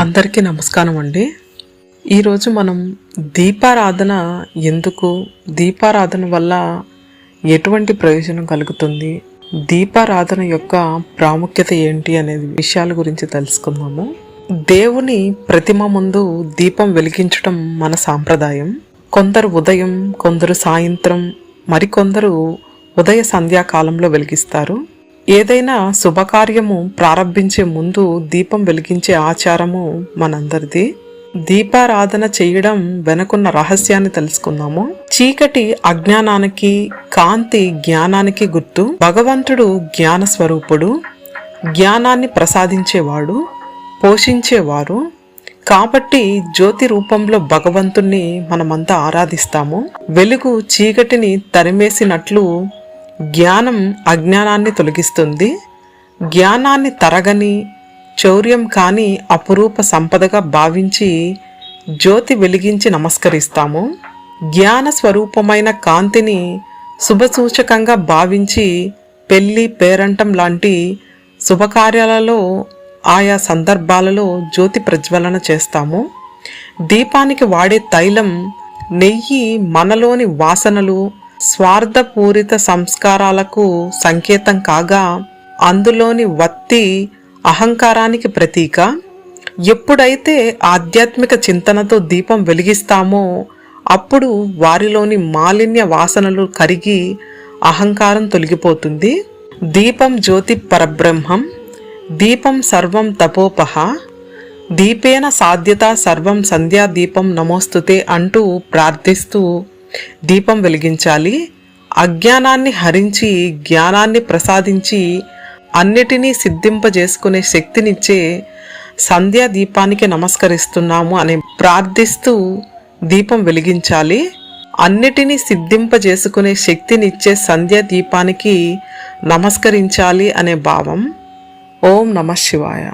అందరికీ నమస్కారం అండి. ఈరోజు మనం దీపారాధన ఎందుకు? దీపారాధన వల్ల ఎటువంటి ప్రయోజనం కలుగుతుంది? దీపారాధన యొక్క ప్రాముఖ్యత ఏంటి అనే విషయాల గురించి తెలుసుకుందాము. దేవుని ప్రతిమ ముందు దీపం వెలిగించడం మన సాంప్రదాయం. కొందరు ఉదయం కొందరు సాయంత్రం మరికొందరు ఉదయ సంధ్యాకాలంలో వెలిగిస్తారు. ఏదైనా శుభకార్యము ప్రారంభించే ముందు దీపం వెలిగించే ఆచారము మనందరిది. దీపారాధన చేయడం వెనుకున్న రహస్యాన్ని తెలుసుకుందాము. చీకటి అజ్ఞానానికి కాంతి జ్ఞానానికి గుర్తు. భగవంతుడు జ్ఞాన స్వరూపుడు. జ్ఞానాన్ని ప్రసాదించేవాడు పోషించేవారు. కాబట్టి జ్యోతి రూపంలో భగవంతుణ్ణి మనమంతా ఆరాధిస్తాము. వెలుగు చీకటిని తరిమేసినట్లు జ్ఞానం అజ్ఞానాన్ని తొలగిస్తుంది. జ్ఞానాన్ని తరగని చౌర్యం కాని అపురూప సంపదగా భావించి జ్యోతి వెలిగించి నమస్కరిస్తాము. జ్ఞాన స్వరూపమైన కాంతిని శుభసూచకంగా భావించి పెళ్ళి పేరంటం లాంటి శుభకార్యాలలో ఆయా సందర్భాలలో జ్యోతి ప్రజ్వలన చేస్తాము. దీపానికి వాడే తైలం నెయ్యి మనలోని వాసనలు స్వార్థపూరిత సంస్కారాలకు సంకేతం కాగా అందులోని వత్తి అహంకారానికి ప్రతీక. ఎప్పుడైతే ఆధ్యాత్మిక చింతనతో దీపం వెలిగిస్తామో అప్పుడు వారిలోని మాలిన్య వాసనలు కరిగి అహంకారం తొలగిపోతుంది. దీపం జ్యోతి పరబ్రహ్మం దీపం సర్వం తపోపహ దీపేన సాధ్యత సర్వం సంధ్యా దీపం నమోస్తుతే అంటూ ప్రార్థిస్తూ దీపం వెలిగించాలి. అజ్ఞానాన్ని హరించి జ్ఞానాన్ని ప్రసాదించి అన్నిటినీ సిద్ధింపజేసుకునే శక్తినిచ్చే సంధ్యా దీపానికి నమస్కరిస్తున్నాము అని ప్రార్థిస్తూ దీపం వెలిగించాలి. అన్నిటినీ సిద్ధింపజేసుకునే శక్తినిచ్చే సంధ్యా దీపానికి నమస్కరించాలి అనే భావం. ఓం నమ శివాయ.